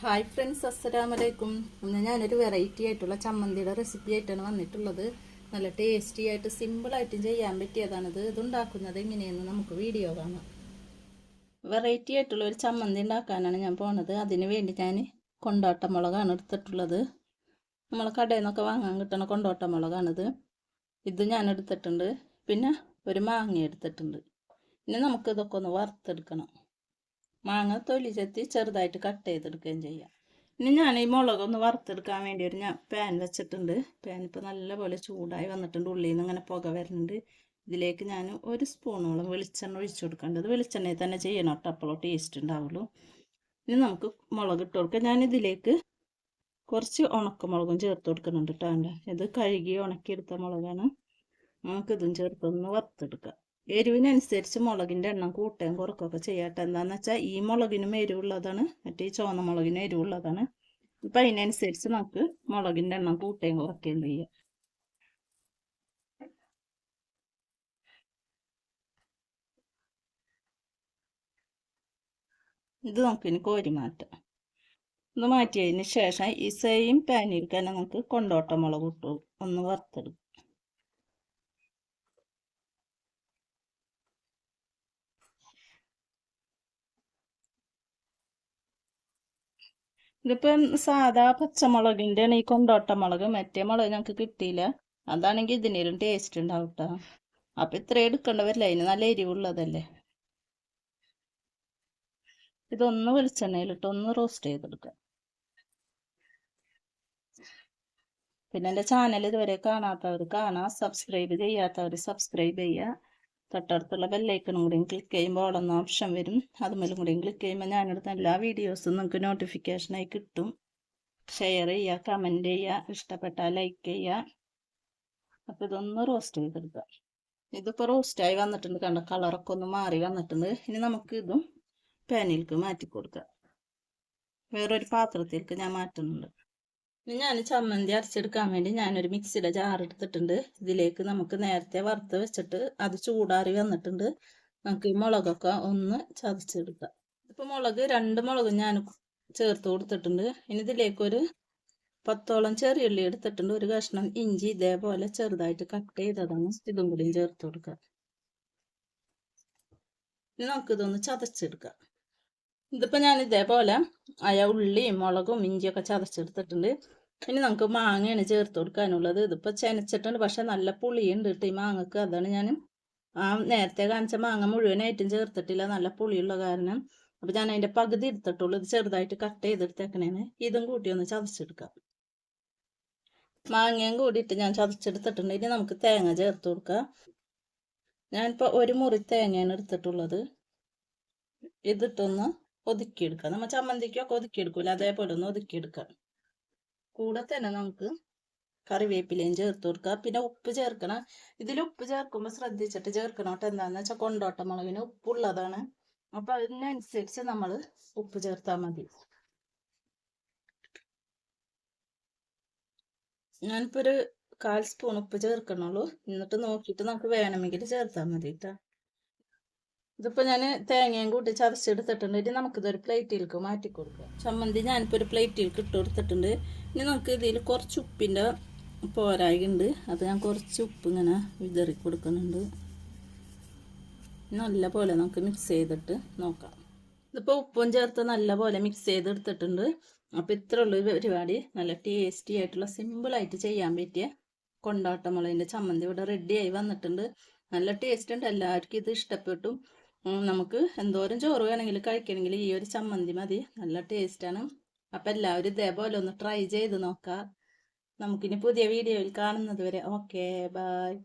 Hi friends അസ്സലാമലൈക്കും ഇന്ന് ഞാനൊരു വെറൈറ്റി ആയിട്ടുള്ള ചമ്മന്തിയുടെ റെസിപ്പി ആയിട്ടാണ് വന്നിട്ടുള്ളത്. നല്ല ടേസ്റ്റി ആയിട്ട് സിമ്പിളായിട്ടും ചെയ്യാൻ പറ്റിയതാണിത്. ഇതുണ്ടാക്കുന്നത് എങ്ങനെയെന്ന് നമുക്ക് വീഡിയോ കാണാം. വെറൈറ്റി ആയിട്ടുള്ള ഒരു ചമ്മന്തി ഉണ്ടാക്കാനാണ് ഞാൻ പോണത്. അതിന് വേണ്ടി ഞാൻ കൊണ്ടോട്ട മുളകാണ് എടുത്തിട്ടുള്ളത്. നമ്മൾ കടയിൽ നിന്നൊക്കെ വാങ്ങാൻ കിട്ടണ കൊണ്ടോട്ട മുളകാണിത് ഇത് ഞാൻ എടുത്തിട്ടുണ്ട്. പിന്നെ ഒരു മാങ്ങ എടുത്തിട്ടുണ്ട്. ഇനി നമുക്കിതൊക്കെ ഒന്ന് വറുത്തെടുക്കണം. മാങ്ങ തൊലി ചെത്തി ചെറുതായിട്ട് കട്ട് ചെയ്തെടുക്കുകയും ചെയ്യാം. ഇനി ഞാൻ ഈ മുളകൊന്ന് വറുത്തെടുക്കാൻ വേണ്ടി ഒരു ഞാൻ പാൻ വെച്ചിട്ടുണ്ട്. പാൻ ഇപ്പോൾ നല്ലപോലെ ചൂടായി വന്നിട്ടുണ്ട്. ഉള്ളിൽ നിന്ന് ഇങ്ങനെ പുക വരുന്നുണ്ട്. ഇതിലേക്ക് ഞാൻ ഒരു സ്പൂണോളം വെളിച്ചെണ്ണ ഒഴിച്ചു കൊടുക്കേണ്ടത് വെളിച്ചെണ്ണയിൽ തന്നെ ചെയ്യണം കേട്ടോ. ടേസ്റ്റ് ഉണ്ടാവുള്ളൂ. ഇനി നമുക്ക് മുളക് ഇട്ട് കൊടുക്കാം. ഞാൻ ഇതിലേക്ക് കുറച്ച് ഉണക്കമുളകും ചേർത്ത് കൊടുക്കുന്നുണ്ട് കേട്ടോ. ഇത് കഴുകി ഉണക്കിയെടുത്ത മുളകാണ്. നമുക്കിതും ചേർത്തൊന്ന് വറുത്തെടുക്കാം. എരിവിനനുസരിച്ച് മുളകിന്റെ എണ്ണം കൂട്ടുകയും കുറക്കുകയൊക്കെ ചെയ്യട്ടെ എന്താണെന്ന് വെച്ചാൽ ഈ മുളകിനും എരിവുള്ളതാണ്. മറ്റേ ഈ ചുവന്ന മുളകിനും എരിവുള്ളതാണ്. അപ്പം അതിനനുസരിച്ച് നമുക്ക് മുളകിന്റെ എണ്ണം കൂട്ടുകയും കുറയ്ക്കുകയും ചെയ്യാം. ഇത് നമുക്കിനി കോരി മാറ്റാം. ഇത് മാറ്റിയതിന് ശേഷം ഈ സെയിം പാനിൽ തന്നെ നമുക്ക് കൊണ്ടോട്ട മുളക് ഇട്ടു. ഒന്ന് വറുത്തെടുക്കും. ഇതിപ്പം സാധാ പച്ചമുളകിന്റെ ഈ കൊണ്ടോട്ട മുളക് മറ്റേ മുളക് ഞങ്ങൾക്ക് കിട്ടിയില്ല. അതാണെങ്കിൽ ഇതിനേലും ടേസ്റ്റ് ഉണ്ടാവും കേട്ടോ അപ്പം ഇത്രയും എടുക്കേണ്ട വരില്ല. അതിന് നല്ല എരിവുള്ളതല്ലേ. ഇതൊന്ന് വെളിച്ചെണ്ണയിലിട്ട് ഒന്ന് റോസ്റ്റ് ചെയ്തെടുക്കുക പിന്നെ എന്റെ ചാനൽ ഇതുവരെ കാണാത്തവർ കാണാം. സബ്സ്ക്രൈബ് ചെയ്യാത്തവർ സബ്സ്ക്രൈബ് ചെയ്യുക തൊട്ടടുത്തുള്ള ബെല്ലൈക്കണും കൂടിയും ക്ലിക്ക് ചെയ്യുമ്പോൾ ഓളെന്ന ഓപ്ഷൻ വരും. അതുമേലും കൂടിയും ക്ലിക്ക് ചെയ്യുമ്പോൾ ഞാനെടുത്ത എല്ലാ വീഡിയോസും നിങ്ങൾക്ക് നോട്ടിഫിക്കേഷനായി കിട്ടും. ഷെയർ ചെയ്യുക കമന്റ് ചെയ്യുക ഇഷ്ടപ്പെട്ടാൽ ലൈക്ക് ചെയ്യുക. അപ്പോൾ ഇതൊന്ന് റോസ്റ്റ് ചെയ്തെടുക്കുക. ഇതിപ്പോൾ റോസ്റ്റായി വന്നിട്ടുണ്ട് കണ്ട? കളറൊക്കെ ഒന്ന് മാറി വന്നിട്ടുണ്ട്. ഇനി നമുക്ക് ഇതും പാനിലേക്ക് മാറ്റി കൊടുക്കുക വേറൊരു പാത്രത്തിലേക്ക് ഞാൻ മാറ്റുന്നുണ്ട്. ഞാൻ ചമ്മന്തി അരച്ചെടുക്കാൻ വേണ്ടി ഞാനൊരു മിക്സിയുടെ ജാർ എടുത്തിട്ടുണ്ട്. ഇതിലേക്ക് നമുക്ക് നേരത്തെ വറുത്ത് വെച്ചിട്ട് അത് ചൂടാറി വന്നിട്ടുണ്ട്. നമുക്ക് മുളകൊക്കെ ഒന്ന് ചതച്ചെടുക്കാം. ഇപ്പൊ മുളക് രണ്ട് മുളക് ഞാൻ ചേർത്ത് കൊടുത്തിട്ടുണ്ട്. ഇനി ഇതിലേക്കൊരു പത്തോളം ചെറിയുള്ളി എടുത്തിട്ടുണ്ട്. ഒരു കഷ്ണം ഇഞ്ചി ഇതേപോലെ ചെറുതായിട്ട് കട്ട് ചെയ്തതാണ്. ഇതും കൂടിയും ചേർത്ത് കൊടുക്കുക നമുക്കിതൊന്ന് ചതച്ചെടുക്കാം. ഇതിപ്പോ ഞാൻ ഇതേപോലെ അയ ഉള്ളിയും മുളകും ഇഞ്ചിയൊക്കെ ചതച്ചെടുത്തിട്ടുണ്ട്. ഇനി നമുക്ക് മാങ്ങയാണ് ചേർത്ത് കൊടുക്കാനുള്ളത്. ഇതിപ്പോൾ ചെനച്ചിട്ടുണ്ട് പക്ഷെ നല്ല പുളിയുണ്ട് കേട്ടോ ഈ മാങ്ങക്ക്. അതാണ് ഞാൻ ആ നേരത്തെ കാണിച്ച മാങ്ങ മുഴുവനായിട്ടും ചേർത്തിട്ടില്ല. നല്ല പുളിയുള്ള കാരണം. അപ്പോൾ ഞാൻ അതിന്റെ പകുതി എടുത്തിട്ടുള്ളൂ. ഇത് ചെറുതായിട്ട് കട്ട് ചെയ്തെടുത്തേക്കണേന്. ഇതും കൂട്ടി ഒന്ന് ചതച്ചെടുക്കാം. മാങ്ങയും കൂടിയിട്ട് ഞാൻ ചതച്ചെടുത്തിട്ടുണ്ട്. ഇനി നമുക്ക് തേങ്ങ ചേർത്ത് കൊടുക്കാം. ഞാനിപ്പോൾ ഒരു മുറി തേങ്ങയാണ് എടുത്തിട്ടുള്ളത്. ഇതിട്ടൊന്ന് ഒതുക്കിയെടുക്കാം. നമ്മൾ ചമ്മന്തിക്കൊക്കെ ഒതുക്കിയെടുക്കൂല? അതേപോലെ ഒന്ന് ഒതുക്കിയെടുക്കുക കൂടെ തന്നെ നമുക്ക് കറിവേപ്പിലയും ചേർത്ത് കൊടുക്കുക പിന്നെ ഉപ്പ് ചേർക്കണം. ഇതിൽ ഉപ്പ് ചേർക്കുമ്പോൾ ശ്രദ്ധിച്ചിട്ട് ചേർക്കണം കേട്ടോ. എന്താണെന്ന് വെച്ചാൽ കൊണ്ടോട്ട മുളകിന് ഉപ്പുള്ളതാണ്. അപ്പൊ അതിനനുസരിച്ച് നമ്മൾ ഉപ്പ് ചേർത്താൽ മതി. ഞാനിപ്പോ ഒരു കാൽ സ്പൂൺ ഉപ്പ് ചേർക്കണുള്ളൂ. എന്നിട്ട് നോക്കിയിട്ട് നമുക്ക് വേണമെങ്കിൽ ചേർത്താൽ മതി കേട്ടോ. ഇതിപ്പോൾ ഞാൻ തേങ്ങയും കൂട്ടി ചതച്ചെടുത്തിട്ടുണ്ട്. ഇനി നമുക്കിതൊരു പ്ലേറ്റിലേക്ക് മാറ്റി കൊടുക്കാം. ചമ്മന്തി ഞാനിപ്പോൾ ഒരു പ്ലേറ്റിലേക്ക് ഇട്ട് കൊടുത്തിട്ടുണ്ട്. ഇനി നമുക്ക് ഇതിൽ കുറച്ച് ഉപ്പിന്റെ പോരായുണ്ട്. അത് ഞാൻ കുറച്ച് ഉപ്പ് ഇങ്ങനെ വിതറി കൊടുക്കുന്നുണ്ട്. നല്ല പോലെ നമുക്ക് മിക്സ് ചെയ്തിട്ട് നോക്കാം. ഇതിപ്പോൾ ഉപ്പും ചേർത്ത് നല്ല പോലെ മിക്സ് ചെയ്തെടുത്തിട്ടുണ്ട്. അപ്പോൾ ഇത്ര ഉള്ള പരിപാടി. നല്ല ടേസ്റ്റി ആയിട്ടുള്ള സിമ്പിളായിട്ട് ചെയ്യാൻ പറ്റിയ കൊണ്ടാട്ടമുളകിന്റെ ചമ്മന്തി ഇവിടെ റെഡിയായി വന്നിട്ടുണ്ട്. നല്ല ടേസ്റ്റ് ഉണ്ട്. എല്ലാവർക്കും ഇത് ഇഷ്ടപ്പെട്ടു. നമുക്ക് എന്തോരം ചോറ് വേണമെങ്കിൽ കഴിക്കണമെങ്കിൽ ഈ ഒരു ചമ്മന്തി മതി. നല്ല ടേസ്റ്റാണ് അപ്പം എല്ലാവരും ഇതേപോലെ ഒന്ന് ട്രൈ ചെയ്ത് നോക്കാം. നമുക്കിനി പുതിയ വീഡിയോയിൽ കാണുന്നത് വരെ. Okay bye